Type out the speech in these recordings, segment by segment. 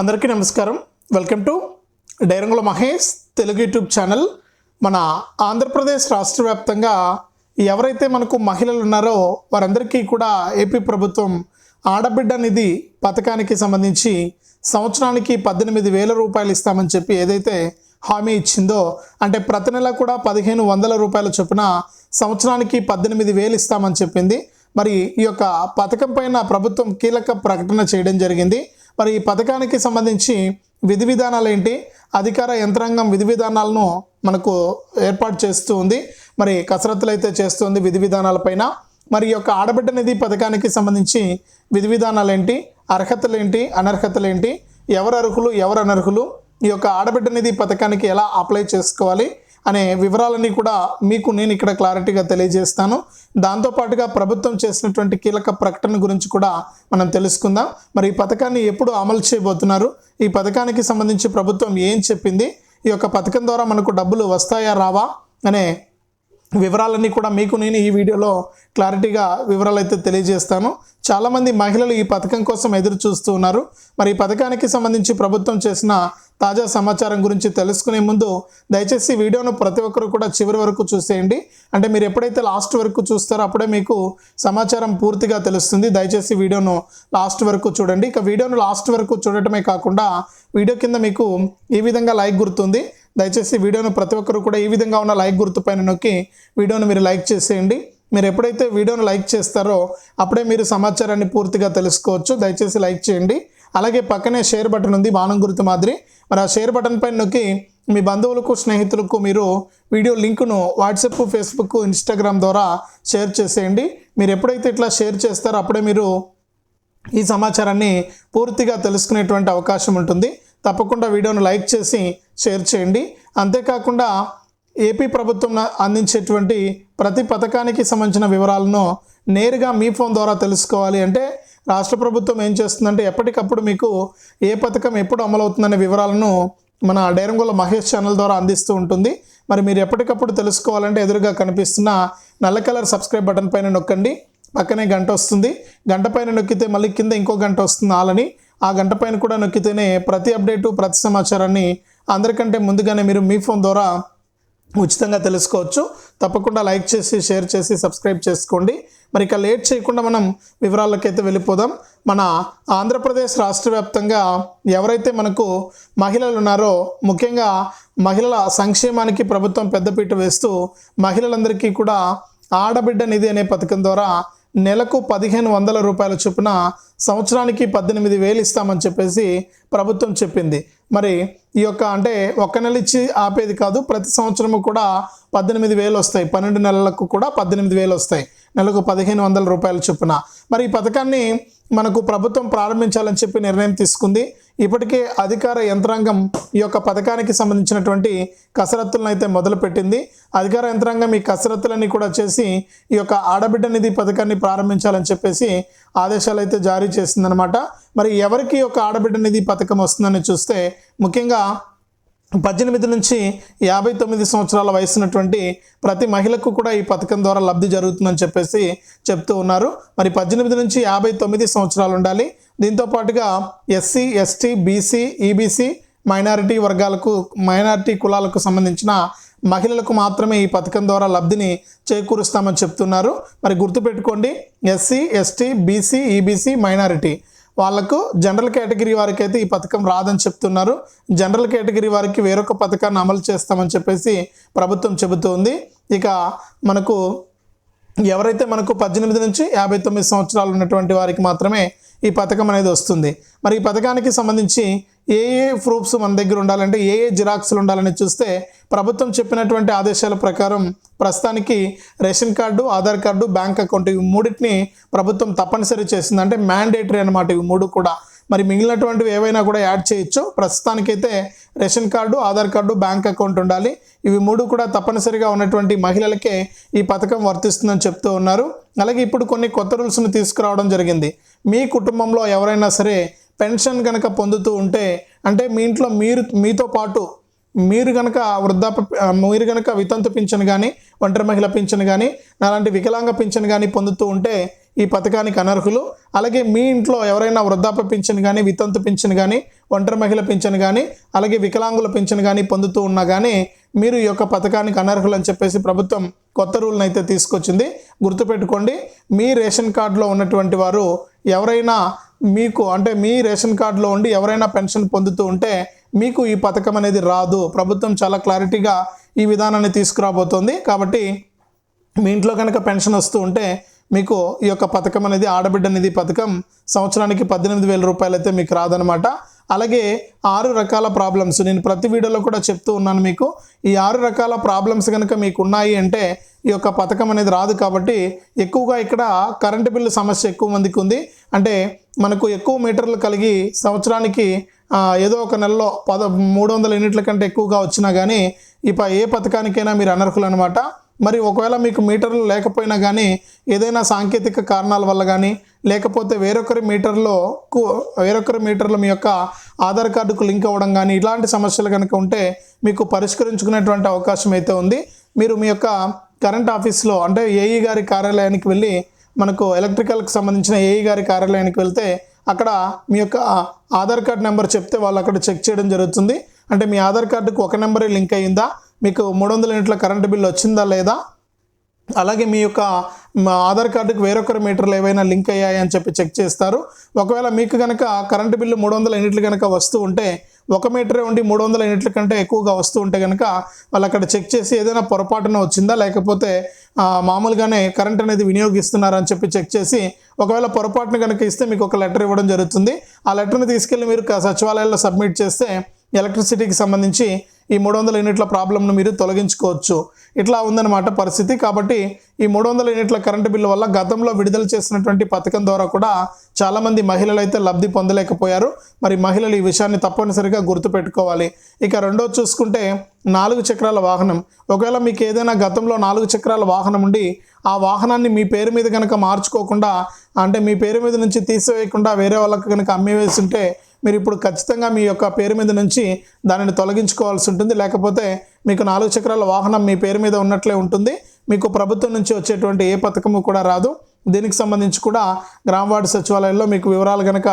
అందరికీ నమస్కారం. Welcome to Dairangula Mahesh Telugu YouTube channel. మన ఆంధ్రప్రదేశ్ రాష్ట్ర వ్యాప్తంగా ఎవరైతే మనకు మహిళలు ఉన్నారో వారందరికీ కూడా ఏపీ ప్రభుత్వం ఆడబిడ్డ నిధి పథకానికి సంబంధించి సంవత్సరానికి పద్దెనిమిది వేల రూపాయలు ఇస్తామని చెప్పి ఏదైతే హామీ ఇచ్చిందో అంటే ప్రతి నెల కూడా పదిహేను వందల రూపాయల చొప్పున సంవత్సరానికి పద్దెనిమిది వేలు ఇస్తామని చెప్పింది. మరి ఈ యొక్క పథకం పైన ప్రభుత్వం కీలక ప్రకటన చేయడం జరిగింది. మరి ఈ పథకానికి సంబంధించి విధి విధానాలు ఏంటి? అధికార యంత్రాంగం విధి విధానాలను మనకు ఏర్పాటు చేస్తూ ఉంది. మరి కసరత్తులు అయితే చేస్తుంది విధి విధానాలపైన మరి ఈ యొక్క ఆడబిడ్డ నిధి పథకానికి సంబంధించి విధి విధానాలు ఏంటి? అర్హతలు ఏంటి? అనర్హతలు ఏంటి? ఎవరు అర్హులు ఎవరు అనర్హులు ఈ యొక్క ఆడబిడ్డ నిధి పథకానికి ఎలా అప్లై చేసుకోవాలి? అనే వివరాలన్నీ కూడా మీకు నేను ఇక్కడ క్లారిటీగా తెలియజేస్తాను. దాంతోపాటుగా ప్రభుత్వం చేసినటువంటి కీలక ప్రకటన గురించి కూడా మనం తెలుసుకుందాం. మరి ఈ పథకాన్ని ఎప్పుడు అమలు చేయబోతున్నారు? ఈ పథకానికి సంబంధించి ప్రభుత్వం ఏం చెప్పింది? ఈ యొక్క పథకం ద్వారా మనకు డబ్బులు వస్తాయా రావా? అనే వివరాలన్నీ కూడా మీకు నేను ఈ వీడియోలో క్లారిటీగా వివరాలు అయితే తెలియజేస్తాను. చాలామంది మహిళలు ఈ పథకం కోసం ఎదురు చూస్తూ ఉన్నారు. మరి ఈ పథకానికి సంబంధించి ప్రభుత్వం చేసిన తాజా సమాచారం గురించి తెలుసుకునే ముందు దయచేసి వీడియోను ప్రతి ఒక్కరు కూడా చివరి వరకు చూసేయండి. అంటే మీరు ఎప్పుడైతే లాస్ట్ వరకు చూస్తారో అప్పుడే మీకు సమాచారం పూర్తిగా తెలుస్తుంది. దయచేసి వీడియోను లాస్ట్ వరకు చూడండి. ఇక వీడియోను లాస్ట్ వరకు చూడటమే కాకుండా వీడియో కింద మీకు ఈ విధంగా లైక్ గుర్తుంది. దయచేసి వీడియోను ప్రతి ఒక్కరు కూడా ఈ విధంగా ఉన్న లైక్ గుర్తు పైన నొక్కి వీడియోను మీరు లైక్ చేసేయండి. మీరు ఎప్పుడైతే వీడియోను లైక్ చేస్తారో అప్పుడే మీరు సమాచారాన్ని పూర్తిగా తెలుసుకోవచ్చు. దయచేసి లైక్ చేయండి. అలాగే పక్కనే షేర్ బటన్ ఉంది బాణం గుర్తు మాదిరి. మరి ఆ షేర్ బటన్ పైన నొక్కి మీ బంధువులకు స్నేహితులకు మీరు వీడియో లింకును వాట్సాప్ ఫేస్బుక్ ఇన్స్టాగ్రామ్ ద్వారా షేర్ చేసేయండి. మీరు ఎప్పుడైతే ఇట్లా షేర్ చేస్తారో అప్పుడే మీరు ఈ సమాచారాన్ని పూర్తిగా తెలుసుకునేటువంటి అవకాశం ఉంటుంది. తప్పకుండా వీడియోను లైక్ చేసి షేర్ చేయండి. అంతేకాకుండా ఏపీ ప్రభుత్వం అందించేటువంటి ప్రతి పథకానికి సంబంధించిన వివరాలను నేరుగా మీ ఫోన్ ద్వారా తెలుసుకోవాలి. అంటే రాష్ట్ర ప్రభుత్వం ఏం చేస్తుందంటే ఎప్పటికప్పుడు మీకు ఏ పథకం ఎప్పుడు అమలవుతుందనే వివరాలను మన డైరంగుల మహేష్ ఛానల్ ద్వారా అందిస్తూ ఉంటుంది. మరి మీరు ఎప్పటికప్పుడు తెలుసుకోవాలంటే ఎదురుగా కనిపిస్తున్న నల్ల కలర్ సబ్స్క్రైబ్ బటన్ పైన నొక్కండి. పక్కనే గంట వస్తుంది. గంట పైన నొక్కితే మళ్ళీ కింద ఇంకో గంట వస్తుంది ఆలని ఆ గంట పైన కూడా నొక్కితేనే ప్రతి అప్డేటు ప్రతి సమాచారాన్ని అందరికంటే ముందుగానే మీరు మీ ఫోన్ ద్వారా ఉచితంగా తెలుసుకోవచ్చు. తప్పకుండా లైక్ చేసి షేర్ చేసి సబ్స్క్రైబ్ చేసుకోండి. మరి ఇక లేట్ చేయకుండా మనం వివరాలకైతే వెళ్ళిపోదాం. మన ఆంధ్రప్రదేశ్ రాష్ట్ర వ్యాప్తంగా ఎవరైతే మనకు మహిళలు ఉన్నారో ముఖ్యంగా మహిళల సంక్షేమానికి ప్రభుత్వం పెద్దపీట వేస్తూ మహిళలందరికీ కూడా ఆడబిడ్డ నిధి అనే పథకం ద్వారా నెలకు పదిహేను వందల రూపాయల చొప్పున సంవత్సరానికి పద్దెనిమిది వేలు ఇస్తామని చెప్పేసి ప్రభుత్వం చెప్పింది. మరి ఈ యొక్క అంటే ఒక్క నెల ఇచ్చి ఆపేది కాదు ప్రతి సంవత్సరము కూడా పద్దెనిమిది వేలు వస్తాయి. పన్నెండు నెలలకు కూడా పద్దెనిమిది వేలు వస్తాయి. నెలకు పదిహేను వందల రూపాయల చొప్పున. మరి ఈ పథకాన్ని మనకు ప్రభుత్వం ప్రారంభించాలని చెప్పి నిర్ణయం తీసుకుంది. ఇప్పటికే అధికార యంత్రాంగం ఈ యొక్క పథకానికి సంబంధించినటువంటి కసరత్తులను అయితే మొదలుపెట్టింది. అధికార యంత్రాంగం ఈ కసరత్తులన్నీ కూడా చేసి ఈ యొక్క ఆడబిడ్డ నిధి పథకాన్ని ప్రారంభించాలని చెప్పేసి ఆదేశాలు అయితే జారీ చేసిందనమాట మరి ఎవరికి ఒక యొక్క ఆడబిడ్డ నిధి పథకం వస్తుందని చూస్తే ముఖ్యంగా పద్దెనిమిది నుంచి యాభై తొమ్మిది సంవత్సరాల వయసున్నటువంటి ప్రతి మహిళకు కూడా ఈ పథకం ద్వారా లబ్ధి జరుగుతుందని చెప్పేసి చెప్తూ ఉన్నారు. మరి పద్దెనిమిది నుంచి యాభై తొమ్మిది సంవత్సరాలు ఉండాలి. దీంతో పాటుగా SC ST BC EBC minority వర్గాలకు మైనారిటీ కులాలకు సంబంధించిన మహిళలకు మాత్రమే ఈ పథకం ద్వారా లబ్ధిని చేకూరుస్తామని చెప్తున్నారు. మరి గుర్తుపెట్టుకోండి SC ST BC EBC minority వాళ్ళకు జనరల్ కేటగిరీ వారికి అయితే ఈ పథకం రాదని చెప్తున్నారు. జనరల్ కేటగిరీ వారికి వేరొక పథకాన్ని అమలు చేస్తామని చెప్పేసి ప్రభుత్వం చెబుతోంది. ఇక మనకు ఎవరైతే మనకు పద్దెనిమిది నుంచి యాభై తొమ్మిది సంవత్సరాలు ఉన్నటువంటి వారికి మాత్రమే ఈ పథకం అనేది వస్తుంది. మరి ఈ పథకానికి సంబంధించి ఏ ఏ ప్రూఫ్స్ మన దగ్గర ఉండాలంటే ఏ ఏ జిరాక్స్లు ఉండాలని చూస్తే ప్రభుత్వం చెప్పినటువంటి ఆదేశాల ప్రకారం ప్రస్తుతానికి ration card Aadhaar card bank account ఇవి మూడింటిని ప్రభుత్వం తప్పనిసరి చేసింది అంటే మ్యాండేటరీ అనమాట ఇవి మూడు కూడా. మరి మిగిలినటువంటివి ఏవైనా కూడా యాడ్ చేయొచ్చు. ప్రస్తుతానికైతే ration card Aadhaar card bank account ఉండాలి. ఇవి మూడు కూడా తప్పనిసరిగా ఉన్నటువంటి మహిళలకే ఈ పథకం వర్తిస్తుందని చెప్తూ ఉన్నారు. అలాగే ఇప్పుడు కొన్ని కొత్త రూల్స్ను తీసుకురావడం జరిగింది. మీ కుటుంబంలో ఎవరైనా సరే పెన్షన్ కనుక పొందుతూ ఉంటే అంటే మీ ఇంట్లో మీరు మీతో పాటు మీరు కనుక వృద్ధాప్య మీరు కనుక వితంతు పింఛను కానీ ఒంటరి మహిళ పింఛను కానీ అలాంటి వికలాంగ పింఛను కానీ పొందుతూ ఉంటే ఈ పథకానికి అనర్హులు. అలాగే మీ ఇంట్లో ఎవరైనా వృద్ధాప్య పింఛను కానీ వితంతు పింఛను కానీ ఒంటరి మహిళ పింఛను కానీ అలాగే వికలాంగుల పింఛను కానీ పొందుతూ ఉన్నా కానీ మీరు ఈ యొక్క పథకానికి అనర్హులు అని చెప్పేసి ప్రభుత్వం కొత్త రూల్ని అయితే తీసుకొచ్చింది. గుర్తుపెట్టుకోండి మీ రేషన్ కార్డులో ఉన్నటువంటి వారు ఎవరైనా మీకు అంటే మీ రేషన్ కార్డులో ఉండి ఎవరైనా పెన్షన్ పొందుతూ ఉంటే మీకు ఈ పథకం అనేది రాదు. ప్రభుత్వం చాలా క్లారిటీగా ఈ విధానాన్ని తీసుకురాబోతోంది. కాబట్టి మీ ఇంట్లో కనుక పెన్షన్ వస్తూ ఉంటే మీకు ఈ యొక్క పథకం అనేది ఆడబిడ్డ నిధి పథకం సంవత్సరానికి పద్దెనిమిది వేల రూపాయలు అయితే మీకు రాదనమాట అలాగే ఆరు రకాల ప్రాబ్లమ్స్ నేను ప్రతి వీడియోలో కూడా చెప్తూ ఉన్నాను మీకు. ఈ ఆరు రకాల ప్రాబ్లమ్స్ కనుక మీకు ఉన్నాయి అంటే ఈ యొక్క పథకం అనేది రాదు కాబట్టి ఎక్కువగా ఇక్కడ కరెంటు బిల్లు సమస్య ఎక్కువ మందికి ఉంది. అంటే మనకు ఎక్కువ మీటర్లు కలిగి సంవత్సరానికి ఏదో ఒక నెలలో పద మూడు వందల యూనిట్ల కంటే ఎక్కువగా వచ్చినా కానీ ఇప ఏ పథకానికైనా మీరు అనర్హులు అనమాట మరి ఒకవేళ మీకు మీటర్లు లేకపోయినా కానీ ఏదైనా సాంకేతిక కారణాల వల్ల కానీ లేకపోతే వేరొకరి మీటర్లో వేరొకరి మీటర్లో మీ యొక్క ఆధార్ కార్డుకు లింక్ అవ్వడం కానీ ఇలాంటి సమస్యలు కనుక ఉంటే మీకు పరిష్కరించుకునేటువంటి అవకాశం అయితే ఉంది. మీరు మీ యొక్క కరెంట్ ఆఫీస్లో అంటే ఏఈ గారి కార్యాలయానికి వెళ్ళి మనకు ఎలక్ట్రికల్కి సంబంధించిన ఏఈ గారి కార్యాలయానికి వెళ్తే అక్కడ మీ యొక్క ఆధార్ కార్డ్ నెంబర్ చెప్తే వాళ్ళు అక్కడ చెక్ చేయడం జరుగుతుంది. అంటే మీ ఆధార్ కార్డుకు ఒక నెంబరే లింక్ అయ్యిందా? మీకు మూడు వందల యూనిట్ల కరెంటు బిల్లు వచ్చిందా లేదా? అలాగే మీ యొక్క మా ఆధార్ కార్డుకి వేరొకరి మీటర్లు ఏవైనా లింక్ అయ్యాయి అని చెప్పి చెక్ చేస్తారు. ఒకవేళ మీకు కనుక కరెంటు బిల్లు మూడు వందల యూనిట్లు కనుక వస్తూ ఉంటే ఒక మీటరే ఉండి మూడు వందల యూనిట్ల కంటే ఎక్కువగా వస్తూ ఉంటే కనుక వాళ్ళు అక్కడ చెక్ చేసి ఏదైనా పొరపాటున వచ్చిందా? లేకపోతే మామూలుగానే కరెంట్ అనేది వినియోగిస్తున్నారని చెప్పి చెక్ చేసి ఒకవేళ పొరపాటున కనుక ఇస్తే మీకు ఒక లెటర్ ఇవ్వడం జరుగుతుంది. ఆ లెటర్ని తీసుకెళ్ళి మీరు సచివాలయాల్లో సబ్మిట్ చేస్తే ఎలక్ట్రిసిటీకి సంబంధించి ఈ మూడు వందల యూనిట్ల ప్రాబ్లంను మీరు తొలగించుకోవచ్చు. ఇట్లా ఉందన్నమాట పరిస్థితి. కాబట్టి ఈ మూడు వందల యూనిట్ల కరెంటు బిల్లు వల్ల గతంలో విడుదల చేసినటువంటి పథకం ద్వారా కూడా చాలామంది మహిళలు అయితే లబ్ధి పొందలేకపోయారు. మరి మహిళలు ఈ విషయాన్ని తప్పనిసరిగా గుర్తుపెట్టుకోవాలి. ఇక రెండోది చూసుకుంటే నాలుగు చక్రాల వాహనం. ఒకవేళ మీకు ఏదైనా గతంలో నాలుగు చక్రాల వాహనం ఉండి ఆ వాహనాన్ని మీ పేరు మీద కనుక మార్చుకోకుండా అంటే మీ పేరు మీద నుంచి తీసివేయకుండా వేరే వాళ్ళకి కనుక అమ్మివేసి ఉంటే మీరు ఇప్పుడు ఖచ్చితంగా మీ యొక్క పేరు మీద నుంచి దానిని తొలగించుకోవాల్సి ఉంటుంది. లేకపోతే మీకు నాలుగు చక్రాల వాహనం మీ పేరు మీద ఉన్నట్లే ఉంటుంది. మీకు ప్రభుత్వం నుంచి వచ్చేటువంటి ఏ పథకము కూడా రాదు. దీనికి సంబంధించి కూడా గ్రామ వార్డు సచివాలయంలో మీకు వివరాలు కనుక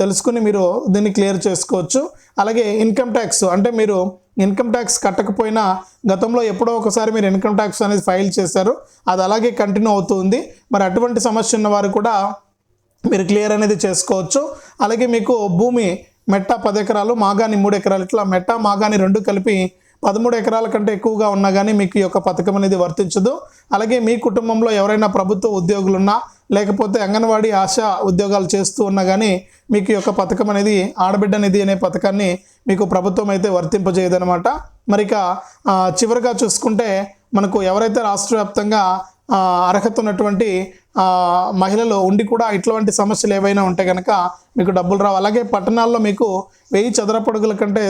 తెలుసుకుని మీరు దీన్ని క్లియర్ చేసుకోవచ్చు. అలాగే ఇన్కమ్ ట్యాక్స్ అంటే మీరు ఇన్కమ్ ట్యాక్స్ కట్టకపోయినా గతంలో ఎప్పుడో ఒకసారి మీరు ఇన్కమ్ ట్యాక్స్ అనేది ఫైల్ చేశారు. అది అలాగే కంటిన్యూ అవుతుంది మరి అటువంటి సమస్య ఉన్న వారు కూడా మీరు క్లియర్ అనేది చేసుకోవచ్చు. అలాగే మీకు భూమి మెట్ట పది ఎకరాలు మాగాని మూడు ఎకరాలు. ఇట్లా మెట్ట మాగాని రెండు కలిపి పదమూడు ఎకరాల కంటే ఎక్కువగా ఉన్నా కానీ మీకు ఈ యొక్క పథకం అనేది వర్తించదు. అలాగే మీ కుటుంబంలో ఎవరైనా ప్రభుత్వ ఉద్యోగులున్నా లేకపోతే అంగన్వాడీ ఆశా ఉద్యోగాలు చేస్తూ ఉన్నా కానీ మీకు ఈ యొక్క పథకం అనేది ఆడబిడ్డ నిధి అనే పథకాన్ని మీకు ప్రభుత్వం అయితే వర్తింపజేయదనమాట మరి ఇక చివరిగా చూసుకుంటే మనకు ఎవరైతే రాష్ట్ర వ్యాప్తంగా అర్హత ఉన్నటువంటి మహిళలు ఉండి కూడా ఇట్లాంటి సమస్యలు ఏవైనా ఉంటే కనుక మీకు డబ్బులు రావు. అలాగే పట్టణాల్లో మీకు వెయ్యి చదరపడుగుల కంటే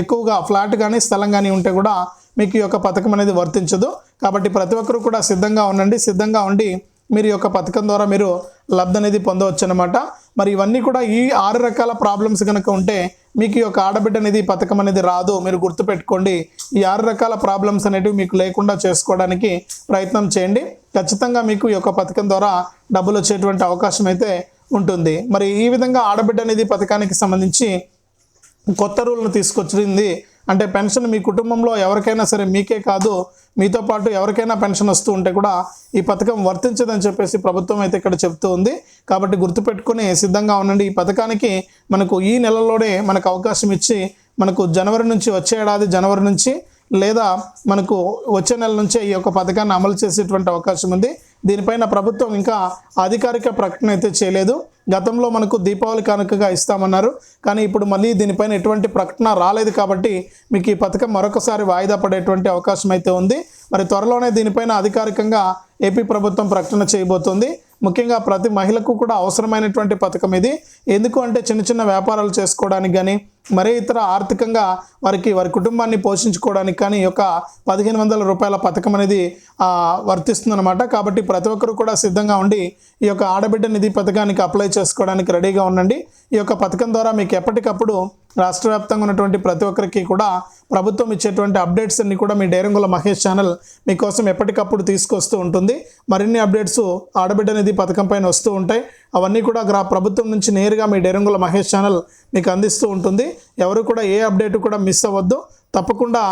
ఎక్కువగా ఫ్లాట్ కానీ స్థలం కానీ ఉంటే కూడా మీకు ఈ యొక్క పథకం అనేది వర్తించదు. కాబట్టి ప్రతి ఒక్కరూ కూడా సిద్ధంగా ఉండండి. సిద్ధంగా ఉండి మీరు ఈ యొక్క పథకం ద్వారా మీరు లబ్ధి అనేది పొందవచ్చు అనమాట మరి ఇవన్నీ కూడా ఈ ఆరు రకాల ప్రాబ్లమ్స్ కనుక ఉంటే మీకు ఈ యొక్క ఆడబిడ్డ అనేది పథకం అనేది రాదు. మీరు గుర్తుపెట్టుకోండి ఈ ఆరు రకాల ప్రాబ్లమ్స్ అనేటివి మీకు లేకుండా చేసుకోవడానికి ప్రయత్నం చేయండి. ఖచ్చితంగా మీకు ఈ యొక్క పథకం ద్వారా డబ్బులు వచ్చేటువంటి అవకాశం అయితే ఉంటుంది. మరి ఈ విధంగా ఆడబిడ్డ అనేది పథకానికి సంబంధించి కొత్త రూల్ను తీసుకొచ్చింది అంటే పెన్షన్ మీ కుటుంబంలో ఎవరికైనా సరే మీకే కాదు మీతో పాటు ఎవరికైనా పెన్షన్ వస్తూ ఉంటే కూడా ఈ పథకం వర్తించదని చెప్పేసి ప్రభుత్వం అయితే ఇక్కడ చెప్తూ ఉంది. కాబట్టి గుర్తుపెట్టుకుని సిద్ధంగా ఉండండి. ఈ పథకానికి మనకు ఈ నెలలోనే మనకు అవకాశం ఇచ్చి మనకు జనవరి నుంచి వచ్చే ఏడాది జనవరి నుంచి లేదా మనకు వచ్చే నెల నుంచే ఈ యొక్క పథకాన్ని అమలు చేసేటువంటి అవకాశం ఉంది. దీనిపైన ప్రభుత్వం ఇంకా అధికారిక ప్రకటన అయితే చేయలేదు. గతంలో మనకు దీపావళి కానుకగా ఇస్తామన్నారు. కానీ ఇప్పుడు మళ్ళీ దీనిపైన ఎటువంటి ప్రకటన రాలేదు కాబట్టి మీకు ఈ పథకం మరొకసారి వాయిదా పడేటువంటి అవకాశం అయితే ఉంది. మరి త్వరలోనే దీనిపైన అధికారికంగా ఏపీ ప్రభుత్వం ప్రకటన చేయబోతోంది. ముఖ్యంగా ప్రతి మహిళకు కూడా అవసరమైనటువంటి పథకం ఇది. ఎందుకు అంటే చిన్న చిన్న వ్యాపారాలు చేసుకోవడానికి కానీ మరే ఇతర ఆర్థికంగా వారికి వారి కుటుంబాన్ని పోషించుకోవడానికి కానీ ఈ యొక్క పదిహేను వందల రూపాయల పథకం అనేది వర్తిస్తుందన్నమాట. కాబట్టి ప్రతి ఒక్కరు కూడా సిద్ధంగా ఉండి ఈ యొక్క ఆడబిడ్డ నిధి పథకానికి అప్లై చేసుకోవడానికి రెడీగా ఉండండి. ఈ యొక్క పథకం ద్వారా మీకు ఎప్పటికప్పుడు రాష్ట్ర వ్యాప్తంగా ఉన్నటువంటి ప్రతి ఒక్కరికి కూడా ప్రభుత్వం ఇచ్చేటువంటి అప్డేట్స్ అన్ని కూడా మీ డైరంగుల మహేష్ ఛానల్ మీకోసం ఎప్పటికప్పుడు తీసుకొస్తూ ఉంటుంది. మరిన్ని అప్డేట్స్ ఆడబిడ్డ నిధి పథకం పైన వస్తూ ఉంటాయి. అవన్నీ కూడా గ్రా ప్రభుత్వం నుంచి నేరుగా మీ డైరంగుల మహేష్ ఛానల్ మీకు అందిస్తూ ఉంటుంది. ఎవరు కూడా ఏ అప్డేట్ కూడా మిస్ అవ్వద్దు. తప్పకుండా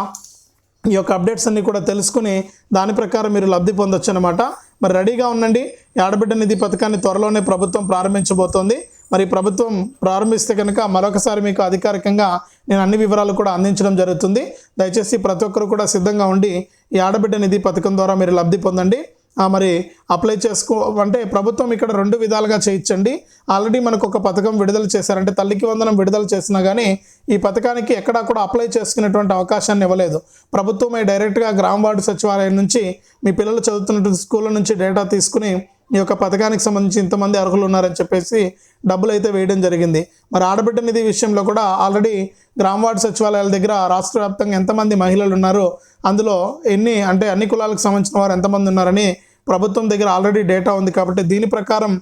ఈ యొక్క అప్డేట్స్ అన్ని కూడా తెలుసుకుని దాని ప్రకారం మీరు లబ్ధి పొందొచ్చు అనమాట మరి రెడీగా ఉండండి. ఈ ఆడబిడ్డ నిధి పథకాన్ని త్వరలోనే ప్రభుత్వం ప్రారంభించబోతోంది. మరి ప్రభుత్వం ప్రారంభిస్తే కనుక మరొకసారి మీకు అధికారికంగా నేను అన్ని వివరాలు కూడా అందించడం జరుగుతుంది. దయచేసి ప్రతి ఒక్కరు కూడా సిద్ధంగా ఉండి ఈ ఆడబిడ్డ నిధి పథకం ద్వారా మీరు లబ్ధి పొందండి. మరి అప్లై చేసుకో అంటే ప్రభుత్వం ఇక్కడ రెండు విధాలుగా చేయించండి. ఆల్రెడీ మనకు ఒక పథకం విడుదల చేశారంటే తల్లికి వందనం విడుదల చేసినా కానీ ఈ పథకానికి ఎక్కడా కూడా అప్లై చేసుకునేటువంటి అవకాశాన్ని ఇవ్వలేదు. ప్రభుత్వమే డైరెక్ట్గా గ్రామ వార్డు సచివాలయం నుంచి మీ పిల్లలు చదువుతున్నటువంటి స్కూళ్ళ నుంచి డేటా తీసుకుని ఈ యొక్క పథకానికి సంబంధించి ఇంతమంది అర్హులు ఉన్నారని చెప్పేసి డబ్బులు అయితే వేయడం జరిగింది. మరి ఆడబిడ్డ నిధి విషయంలో కూడా ఆల్రెడీ గ్రామ వార్డు సచివాలయాల దగ్గర రాష్ట్ర వ్యాప్తంగా ఎంతమంది మహిళలు ఉన్నారో అందులో ఎన్ని అంటే అన్ని కులాలకు సంబంధించిన వారు ఎంతమంది ఉన్నారని ప్రభుత్వం దగ్గర ఆల్రెడీ డేటా ఉంది కాబట్టి దీని ప్రకారం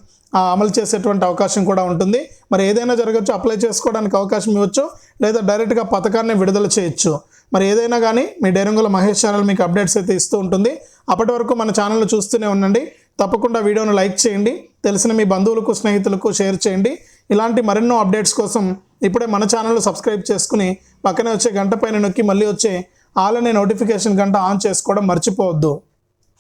అమలు చేసేటువంటి అవకాశం కూడా ఉంటుంది. మరి ఏదైనా జరగచ్చు అప్లై చేసుకోవడానికి అవకాశం ఇవ్వచ్చు లేదా డైరెక్ట్గా పథకాన్ని విడుదల చేయొచ్చు. మరి ఏదైనా కానీ మీ డైరంగుల మహేష్ ఛానల్ మీకు అప్డేట్స్ అయితే ఇస్తూ ఉంటుంది. అప్పటి వరకు మన ఛానల్ చూస్తూనే ఉండండి. తప్పకుండా వీడియోను లైక్ చేయండి. తెలిసిన మీ బంధువులకు స్నేహితులకు షేర్ చేయండి. ఇలాంటి మరెన్నో అప్డేట్స్ కోసం ఇప్పుడే మన ఛానల్ సబ్స్క్రైబ్ చేసుకుని పక్కనే వచ్చే గంట పైన నొక్కి మళ్ళీ వచ్చే ఆల్ అనే నోటిఫికేషన్ గంట ఆన్ చేసుకోవడం మర్చిపోవద్దు.